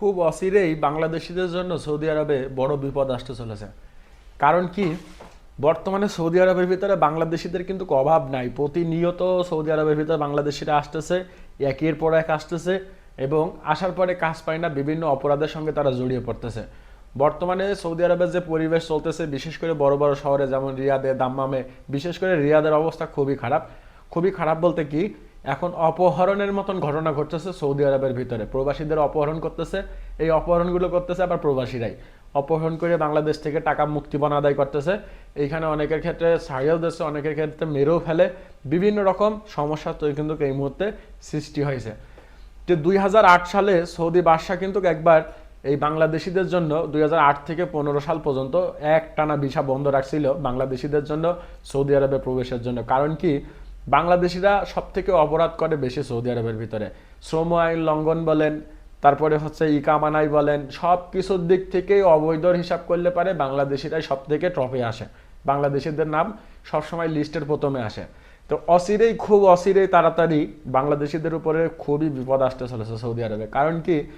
খুব অচিরেই বাংলাদেশিদের জন্য সৌদি আরবে বড় বিপদ আসতে চলেছে। কারণ কি? বর্তমানে সৌদি আরবের ভিতরে বাংলাদেশিদের কিন্তু অভাব নাই। প্রতিনিয়ত সৌদি আরবের ভিতরে বাংলাদেশিরা আসতেছে, একের পর এক আসতেছে এবং আসার পরে কাজ পায় না, বিভিন্ন অপরাধের সঙ্গে তারা জড়িয়ে পড়তেছে। বর্তমানে সৌদি আরবের যে পরিবেশ চলতেছে, বিশেষ করে বড় বড় শহরে যেমন রিয়াদে, দাম্মামে, বিশেষ করে রিয়াদের অবস্থা খুবই খারাপ। খুবই খারাপ বলতে কি? এখন অপহরণের মতন ঘটনা ঘটতেছে সৌদি আরবের ভিতরে। প্রবাসীদের অপহরণ করতেছে, এই অপহরণগুলো করতেছে আবার প্রবাসীরাই। অপহরণ করে বাংলাদেশ থেকে টাকা মুক্তিপণ আদায় করতেছে। এইখানে অনেকের ক্ষেত্রে ছাড়িয়েও দিচ্ছে অনেকের ক্ষেত্রে মেরেও ফেলে। বিভিন্ন রকম সমস্যা তো কিন্তু এই মুহূর্তে সৃষ্টি হয়েছে। যে দুই হাজার আট সালে সৌদি বাদশাহ কিন্তু একবার এই বাংলাদেশিদের জন্য দুই হাজার আট থেকে পনেরো সাল পর্যন্ত এক টানা ভিসা বন্ধ রাখছিল বাংলাদেশিদের জন্য সৌদি আরবে প্রবেশের জন্য। কারণ কি? বাংলাদেশিরা সব থেকে অপরাধ করে বেশি সৌদি আরবের ভিতরে। শ্রম আইন লঙ্ঘন বলেন, তারপরে হচ্ছে ইকামানাই বলেন সব কিছুর দিক থেকেই অবৈধর হিসাব করলে পারে বাংলাদেশিরাই সব থেকে ট্রফে আসে। বাংলাদেশিদের নাম সবসময় লিস্টের প্রথমে আসে। তো অচিরেই, খুব অচিরেই তাড়াতাড়ি বাংলাদেশিদের উপরে খুবই বিপদ আসতে চলেছে সৌদি আরবে। কারণ কি?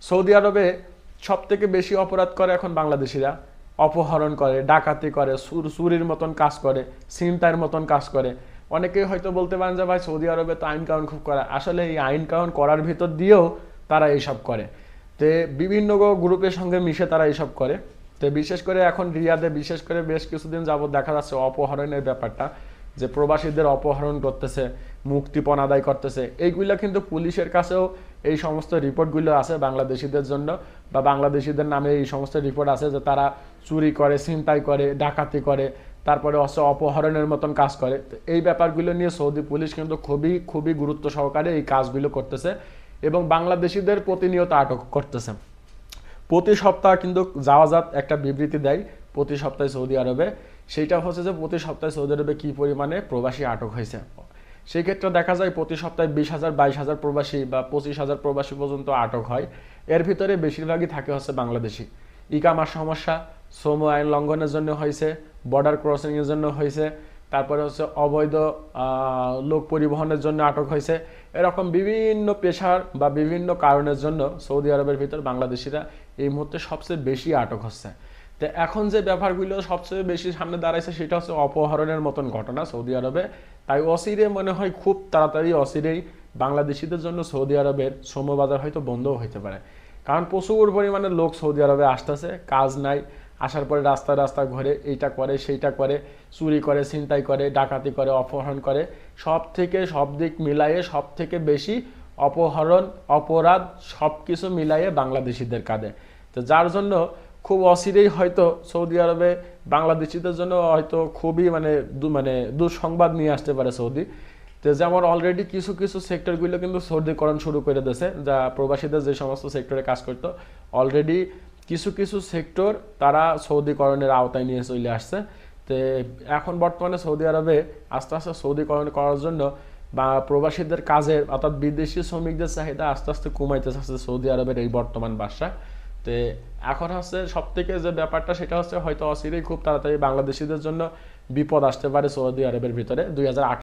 সৌদি আরবে সব থেকে বেশি অপরাধ করে এখন বাংলাদেশিরা। অপহরণ করে, ডাকাতি করে চুর- চুরির মতন কাজ করে, ছিনতাইয়ের মতন কাজ করে। অনেকেই হয়তো বলতে পারেন যে, ভাই, সৌদি আরবে তো আইন কানুন খুব করা আসলে এই আইন কানুন করার ভিতর দিয়েও তারা এইসব করে। তে বিভিন্ন গ্রুপের সঙ্গে মিশে তারা এইসব করে। তো বিশেষ করে এখন রিয়াদে বিশেষ করে বেশ কিছুদিন যাবত দেখা যাচ্ছে অপহরণের ব্যাপারটা, যে প্রবাসীদের অপহরণ করতেছে, মুক্তিপণ আদায় করতেছে। এইগুলো কিন্তু পুলিশের কাছেও এই সমস্ত রিপোর্টগুলো আছে বাংলাদেশিদের জন্য, বা বাংলাদেশিদের নামে এই সমস্ত রিপোর্ট আছে যে তারা চুরি করে, ছিনতাই করে, ডাকাতি করে তারপরে অস্ত্র অপহরণের মতন কাজ করে। তো এই ব্যাপারগুলো নিয়ে সৌদি পুলিশ কিন্তু খুবই খুবই গুরুত্ব সহকারে এই কাজগুলো করতেছে এবং বাংলাদেশিদের প্রতিনিয়ত আটক করতেছে। প্রতি সপ্তাহ কিন্তু যাওয়াজাত একটা বিবৃতি দেয় প্রতি সপ্তাহে সৌদি আরবে। সেইটা হচ্ছে যে প্রতি সপ্তাহে সৌদি আরবে কি পরিমাণে প্রবাসী আটক হয়েছে। সেই ক্ষেত্রে দেখা যায় প্রতি সপ্তাহে বিশ হাজার, বাইশ হাজার প্রবাসী বা পঁচিশ হাজার প্রবাসী পর্যন্ত আটক হয়। এর ভিতরে বেশিরভাগই থাকে হচ্ছে বাংলাদেশি। ইকামার সমস্যা, শ্রম আইন লঙ্ঘনের জন্য হয়েছে বর্ডার ক্রসিং এর জন্য হয়েছে। তারপরে হচ্ছে অবৈধ লোক পরিবহনের জন্য আটক হয়েছে। এরকম বিভিন্ন পেশার বা বিভিন্ন কারণের জন্য সৌদি আরবের ভিতর বাংলাদেশিরা এই মুহূর্তে সবচেয়ে বেশি আটক হচ্ছে। তো এখন যে ব্যাপারগুলো সবচেয়ে বেশি সামনে দাঁড়াইছে সেটা হচ্ছে অপহরণের মতন ঘটনা সৌদি আরবে। তাই অসিরে মনে হয় খুব তাড়াতাড়ি অসিরেই বাংলাদেশিদের জন্য সৌদি আরবের শ্রমবাজার হয়তো বন্ধও হইতে পারে। কারণ প্রচুর পরিমাণে লোক সৌদি আরবে আসতেছে, কাজ নাই। আসার পরে রাস্তা রাস্তা ঘুরে, এইটা করে, সেইটা করে, চুরি করে, ছিনতাই করে, ডাকাতি করে, অপহরণ করে। সব থেকে সব দিক মিলাইয়ে সব থেকে বেশি অপহরণ, অপরাধ সব কিছু মিলাইয়ে বাংলাদেশিদের কাঁধে। তো যার জন্য খুব অচিরেই হয়তো সৌদি আরবে বাংলাদেশিদের জন্য হয়তো খুবই মানে মানে দুঃসংবাদ নিয়ে আসতে পারে সৌদি। তো যেমন অলরেডি কিছু কিছু সেক্টরগুলো কিন্তু সৌদিকরণ শুরু করে দিয়েছে, যা প্রবাসীদের যে সমস্ত সেক্টরে কাজ করতো অলরেডি কিছু কিছু সেক্টর তারা সৌদিকরণের আওতায় নিয়ে চলে আসছে। তো এখন বর্তমানে সৌদি আরবে আস্তে আস্তে সৌদিকরণ করার জন্য বা প্রবাসীদের কাজের অর্থাৎ বিদেশি শ্রমিকদের চাহিদা আস্তে আস্তে কমাইতে চাচ্ছে সৌদি আরবের এই বর্তমান বাসা তো এখন হচ্ছে সব থেকে যে ব্যাপারটা সেটা হচ্ছে হয়তো অচিরেই খুব তাড়াতাড়ি বাংলাদেশিদের জন্য বিপদ আসতে পারে সৌদি আরবের ভিতরে। দুই হাজার আঠারো